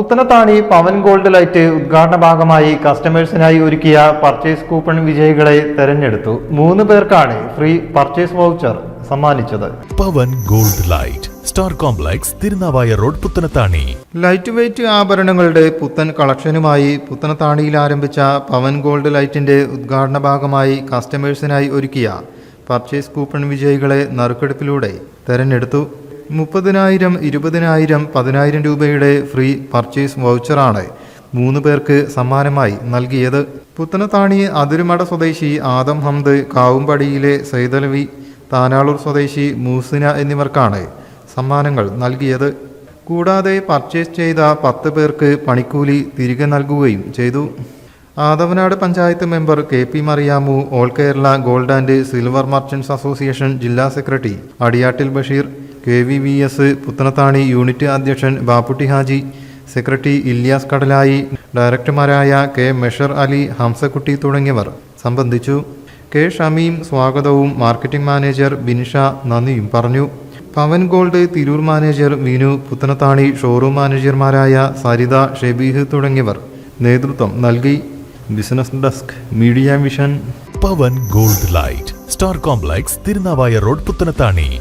പുത്തനത്താണി പവൻ gold light ഉദ്ഘാടന ഭാഗമായി കസ്റ്റമേഴ്സിനായി ഒരുക്കിയ പർച്ചേസ് കൂപ്പൺ വിജയികളെ തെരഞ്ഞെടുത്തു. മൂന്ന് പേർക്കാണ് ഫ്രീ പർച്ചേസ് വൗച്ചർ സമ്മാനിച്ചത്. Pavan gold light star complex Thirunavaya road Puthanathani. Light weight ആഭരണങ്ങളുടെ പുത്തൻ കളക്ഷനുമായി പുത്തനത്താണിയിൽ ആരംഭിച്ച പവൻ ഗോൾഡ് ലൈറ്റിന്റെ ഉദ്ഘാടന ഭാഗമായി കസ്റ്റമേഴ്സിനായി ഒരുക്കിയ പർച്ചേസ് കൂപ്പൺ വിജയികളെ നറുക്കെടുപ്പിലൂടെ തെരഞ്ഞെടുത്തു. മുപ്പതിനായിരം ഇരുപതിനായിരം പതിനായിരം രൂപയുടെ ഫ്രീ പർച്ചേസ് വൗച്ചറാണ് മൂന്ന് പേർക്ക് സമ്മാനമായി നൽകിയത്. പുത്തനത്താണി അതിരുമട സ്വദേശി ആദം ഹംദ് കാവുംപടിയിലെ സൈതലവി താനാളൂർ സ്വദേശി മൂസിന എന്നിവർക്കാണ് സമ്മാനങ്ങൾ നൽകിയത്. കൂടാതെ പർച്ചേസ് ചെയ്ത പത്ത് പേർക്ക് പണിക്കൂലി തിരികെ നൽകുകയും ചെയ്തു. Athavanad panchayat member K P Mariyamu all Kerala gold and silver merchants association ജില്ലാ secretary Adiyattil Basheer K V V S Puthanathani unit അധ്യക്ഷൻ ബാപ്പുട്ടി ഹാജി സെക്രട്ടറി ഇല്യാസ് കടലായി ഡയറക്ടർമാരായ കെ മെഷർ അലി ഹംസക്കുട്ടി തുടങ്ങിയവർ സംബന്ധിച്ചു. കെ ഷമീം സ്വാഗതവും മാർക്കറ്റിംഗ് മാനേജർ ബിൻഷ നന്ദിയും പറഞ്ഞു. Pavan gold Tirur manager Vinu Puthanathani showroom മാനേജർമാരായ Saritha Shebeeh തുടങ്ങിയവർ നേതൃത്വം നൽകി. Business desk media vision. Pavan gold light star complex Thirunavaya road Puthanathani.